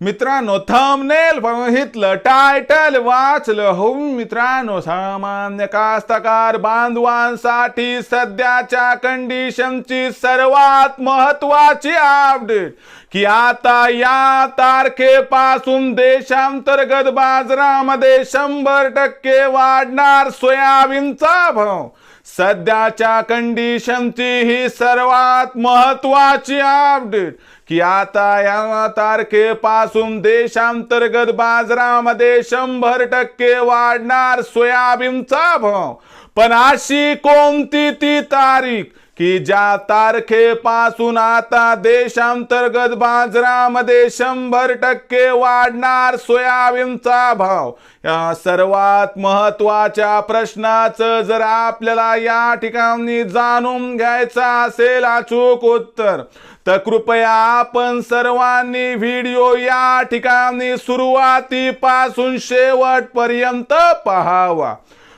मित्रांनो थंबनेल बघितलं टायटल वाचलं. हो मित्रांनो सामान्य कास्तकार बांधवांसाठी सध्याच्या कंडिशनची सर्वात महत्वाची अपडेट की आता या तारखेपासून देशांतर्गत बाजारामध्ये शंभर टक्के वाढणार सोयाबीनचा भाव. सध्याच्या कंडिशनची ही सर्वात महत्वाची अपडेट की आता या तारखेपासून देशांतर्गत बाजारामध्ये शंभर टक्के वाढणार सोयाबीनचा भाव. पण अशी कोणती ती तारीख? की ज्या तारखेपासून आता देशांतर्गत बाजारामध्ये शंभर टक्के वाढणार सोयाबीनचा भाव या सर्वात महत्त्वाच्या प्रश्नाचं जर आपल्याला या ठिकाणी जाणून घ्यायचं असेल अचूक उत्तर तर कृपया आपण सर्वांनी व्हिडिओ या ठिकाणी सुरुवातीपासून शेवटपर्यंत पहावा.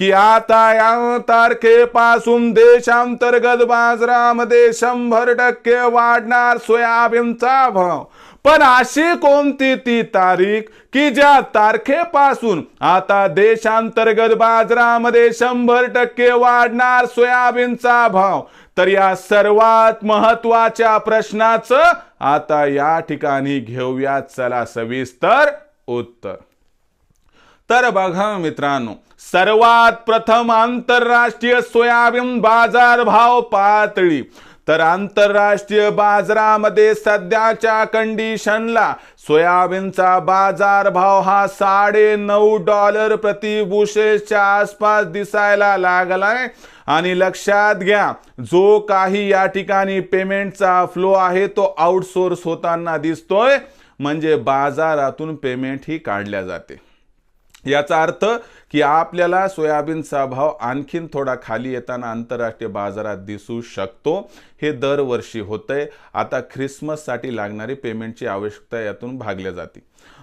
की आता या तारखेपासून देशांतर्गत बाजारामध्ये शंभर टक्के वाढणार सोयाबीनचा भाव. पण अशी कोणती ती तारीख की ज्या तारखेपासून आता देशांतर्गत बाजारामध्ये शंभर टक्के वाढणार सोयाबीनचा भाव? तर या सर्वात महत्त्वाच्या प्रश्नाचं आता या ठिकाणी घेऊयात चला सविस्तर उत्तर. तर बघा मित्रांनो सर्वात प्रथम आंतरराष्ट्रीय सोयाबीन बाजार भाव पातळी. तर आंतरराष्ट्रीय बाजारामध्ये सध्याच्या कंडिशनला सोयाबीनचा बाजार भाव हा साडे नऊ डॉलर प्रति बुशेसच्या आसपास दिसायला लागलाय. आणि लक्षात घ्या जो काही या ठिकाणी पेमेंटचा फ्लो आहे तो आउटसोर्स होताना दिसतोय. म्हणजे बाजारातून पेमेंट ही काढल्या जाते. याचा अर्थ की आपल्याला सोयाबीनचा भाव आणखीन थोडा खाली येताना आंतरराष्ट्रीय बाजारात दिसू शकतो. हे दरवर्षी होतंय. आता ख्रिसमससाठी लागणारी पेमेंटची आवश्यकता यातून भागल्या जाते.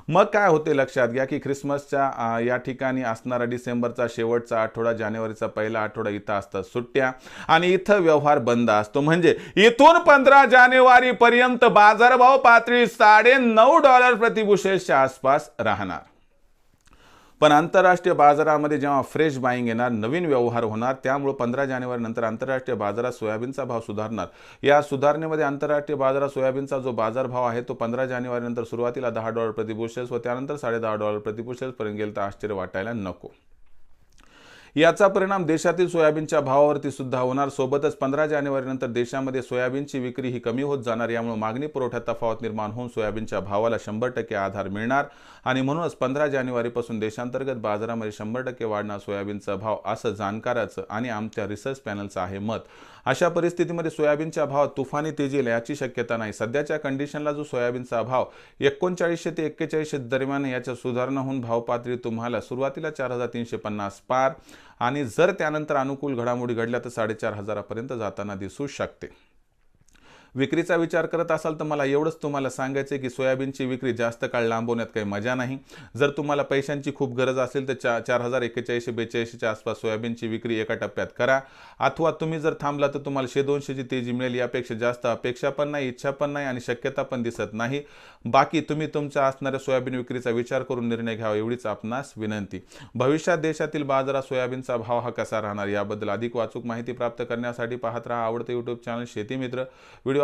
मग काय होते लक्षात घ्या की ख्रिसमसच्या या ठिकाणी असणारा डिसेंबरचा शेवटचा आठवडा जानेवारीचा पहिला आठवडा इथं असतात सुट्ट्या. आणि इथं व्यवहार बंद असतो. म्हणजे इथून पंधरा जानेवारी पर्यंत बाजारभाव पातळी साडे नऊ डॉलर प्रतिबुशेसच्या आसपास राहणार. पण आंतरराष्ट्रीय बाजारामध्ये जेव्हा फ्रेश बाईंग येणार नवीन व्यवहार होणार त्यामुळे पंधरा जानेवारी नंतर आंतरराष्ट्रीय बाजारात सोयाबीनचा भाव सुधारणार. या सुधारणेमध्ये आंतरराष्ट्रीय बाजारात सोयाबीनचा जो बाजारभाव आहे तो पंधरा जानेवारी नंतर सुरुवातीला दहा डॉलर प्रतिबुशेल्स व त्यानंतर साडे दहा डॉलर प्रतिबुशेल्स पर्यंत गेलं तर आश्चर्य वाटायला नको. याचा परिणाम देशातील सोयाबीनच्या भावावरती सुद्धा होणार. सोबतच पंधरा जानेवारीनंतर देशामध्ये सोयाबीनची विक्री ही कमी होत जाणार. यामुळे मागणी पुरवठ्यात तफावत निर्माण होऊन सोयाबीनच्या भावाला शंभर टक्के आधार मिळणार. आणि म्हणूनच पंधरा जानेवारीपासून देशांतर्गत बाजारामध्ये शंभर टक्के वाढणार सोयाबीनचा भाव असं जाणकाराचं आणि आमच्या रिसर्च पॅनलचं आहे मत. अशा परिस्थितीमध्ये सोयाबीनच्या भावात तुफानी तेजी येईल याची शक्यता नाही. सध्याच्या कंडिशनला जो सोयाबीनचा भाव एकोणचाळीसशे ते एक्केचाळीसशे दरम्यान याच्या सुधारणा होऊन भाव पातळी तुम्हाला सुरुवातीला चार हजार तीनशे पन्नास पार आणि जर त्यानंतर अनुकूल घडामोडी घडल्या तर साडेचार हजारापर्यंत जाताना दिसू शकते. विक्रीचा विचार करत असाल तर मला एवढंच तुम्हाला सांगायचं आहे की सोयाबीनची विक्री जास्त काळ लांबवण्यात काही मजा नाही. जर तुम्हाला पैशांची खूप गरज असेल तर चा चार हजार एक्केचाळीसशे बेचाळीसशेच्या आसपास सोयाबीनची विक्री एका टप्प्यात करा. अथवा तुम्ही जर थांबला तर तुम्हाला शे दोनशेची तेजी मिळेल यापेक्षा जास्त अपेक्षा पण नाही इच्छा पण नाही आणि शक्यता पण दिसत नाही. बाकी तुम्ही तुमच्या असणाऱ्या सोयाबीन विक्रीचा विचार करून निर्णय घ्यावा एवढीच आपणास विनंती. भविष्यात देशातील बाजारात सोयाबीनचा भाव हा कसा राहणार याबद्दल अधिक वाचूक माहिती प्राप्त करण्यासाठी पाहत राहा आवडते यूट्यूब चॅनल शेती मित्र. व्हिडिओ